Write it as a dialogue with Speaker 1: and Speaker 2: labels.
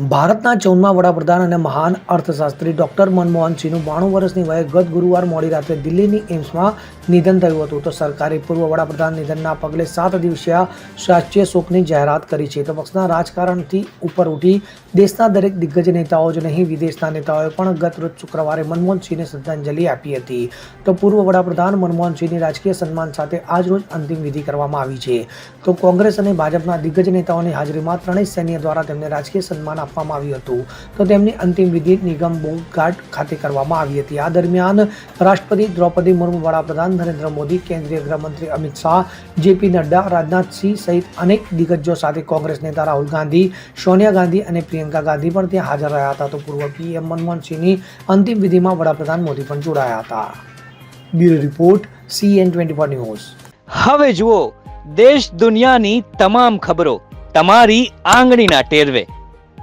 Speaker 1: ભારતના ચૌદમા વડાપ્રધાન અને મહાન અર્થશાસ્ત્રી ડોક્ટર મનમોહનસિંહનું બાણું વર્ષની વયે ગત ગુરુવાર મોડી રાત્રે દિલ્હીની એમ્સમાં નિધન થયું હતું. તો સરકારે પૂર્વ વડાપ્રધાન નિધનના પગલે સાત દિવસીય રાષ્ટ્રીય શોકની જાહેરાત કરી છે. તો પક્ષના રાજકારણથી ઉપર ઉઠી દેશના દરેક દિગ્ગજ નેતાઓ જ નહીં, વિદેશના નેતાઓએ પણ ગત રોજ શુક્રવારે મનમોહનસિંહને શ્રદ્ધાંજલિ આપી હતી. તો પૂર્વ વડાપ્રધાન મનમોહનસિંહની રાજકીય સન્માન સાથે આજ રોજ અંતિમ વિધિ કરવામાં આવી છે. તો કોંગ્રેસ અને ભાજપના દિગ્ગજ નેતાઓની હાજરીમાં ત્રણેય સૈન્ય દ્વારા તેમને રાજકીય સન્માન આપવામાં આવ્યું હતું. તો તેમની અંતિમ વિધિ નિગમ બોધઘાટ ખાતે કરવામાં આવી હતી. આ દરમિયાન રાષ્ટ્રપતિ દ્રૌપદી મુર્મુ, વડાપ્રધાન નરેન્દ્ર મોદી, કેન્દ્રીય ગૃહમંત્રી અમિત શાહ, જેપી નડ્ડા રાજનાથસિંહ સહિત અનેક દિગ્ગજો સાથે કોંગ્રેસ નેતા રાહુલ ગાંધી, સોનિયા ગાંધી અને પ્રિયંકા ગાંધી પણ ત્યાં હાજર રહ્યા હતા. તો પૂર્વ પીએમ મનમોહનસિંહની અંતિમ વિધિમાં વડાપ્રધાન મોદી પણ જોડાયા હતા. Bureau report, CN twenty four news.
Speaker 2: હવે જુઓ, દેશ દુનિયાની તમામ ખબરો તમારી આંગળીના ટેરવે.